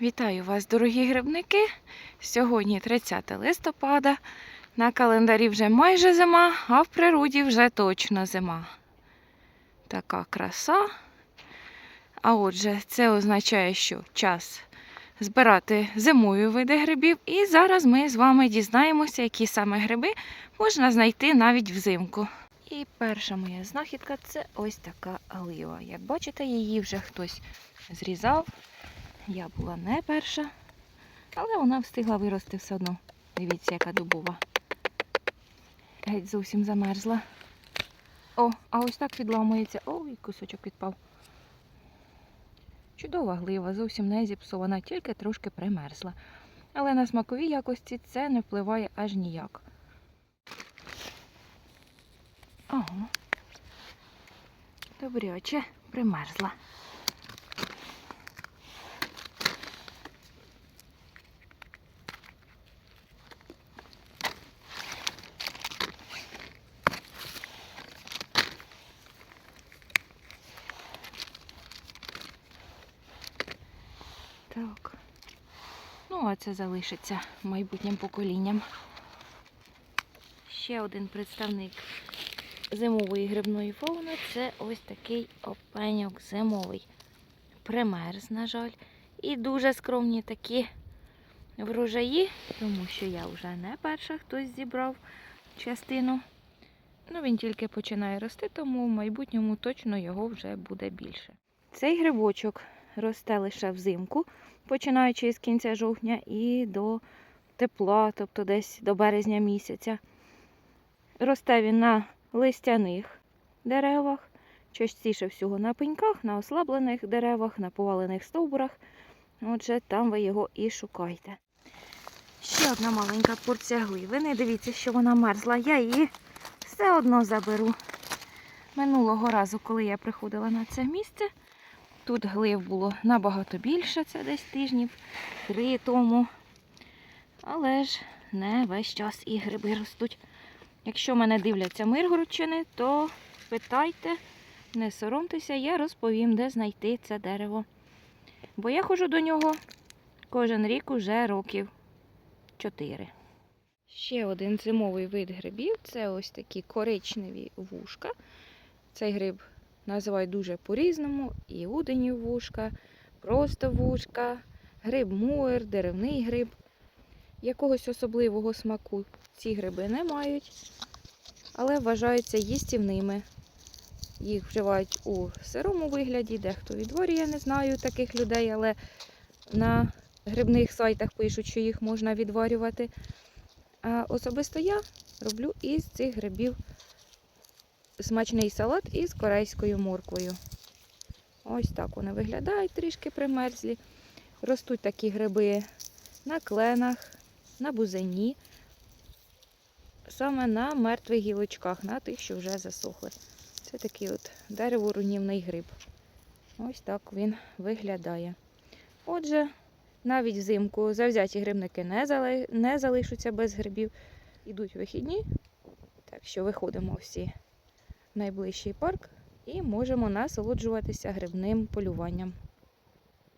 Вітаю вас, дорогі грибники. Сьогодні 30 листопада. На календарі вже майже зима, а в природі вже точно зима. Така краса. А отже, це означає, що час збирати зимою види грибів. І зараз ми з вами дізнаємося, які саме гриби можна знайти навіть взимку. І перша моя знахідка це ось така олива. Як бачите, її вже хтось зрізав. Я була не перша, але вона встигла вирости все одно. Дивіться, яка дубова. Геть зовсім замерзла. О, а ось так відламується. Ой, кусочок відпав. Чудова глива, зовсім не зіпсована, тільки трошки примерзла. Але на смакові якості це не впливає аж ніяк. Ага. Добряче примерзла. Так. Ну, а це залишиться майбутнім поколінням. Ще один представник зимової грибної фауни це ось такий опеньок зимовий. Примерз, на жаль. І дуже скромні такі врожаї, тому що я вже не перша хтось зібрав частину. Ну, він тільки починає рости, тому в майбутньому точно його вже буде більше. Цей грибочок росте лише взимку, починаючи з кінця жовтня і до тепла, тобто десь до березня місяця. Росте він на листяних деревах, частіше всього на пеньках, на ослаблених деревах, на повалених стовбурах. Отже, там ви його і шукайте. Ще одна маленька порція гливи. Не дивіться, що вона мерзла. Я її все одно заберу. Минулого разу, коли я приходила на це місце, тут глив було набагато більше, це десь тижнів три тому. Але ж не весь час і гриби ростуть. Якщо мене дивляться миргородчини, то питайте, не соромтеся, я розповім, де знайти це дерево. Бо я ходжу до нього кожен рік уже років чотири. Ще один зимовий вид грибів це ось такі коричневі вушка. Цей гриб називають дуже по-різному. І уденів вушка, просто вушка, гриб муер, деревний гриб. Якогось особливого смаку ці гриби не мають, але вважаються їстівними. Їх вживають у сирому вигляді, дехто відварює, не знаю таких людей, але на грибних сайтах пишуть, що їх можна відварювати. А особисто я роблю із цих грибів смачний салат із корейською морквою. Ось так вони виглядають трішки примерзлі. Ростуть такі гриби на кленах, на бузині, саме на мертвих гілочках, на тих, що вже засохли. Це такий от дерево-руйнівний гриб. Ось так він виглядає. Отже, навіть взимку завзяті грибники не, зали... не залишаться без грибів. Ідуть вихідні, так що виходимо всі найближчий парк і можемо насолоджуватися грибним полюванням.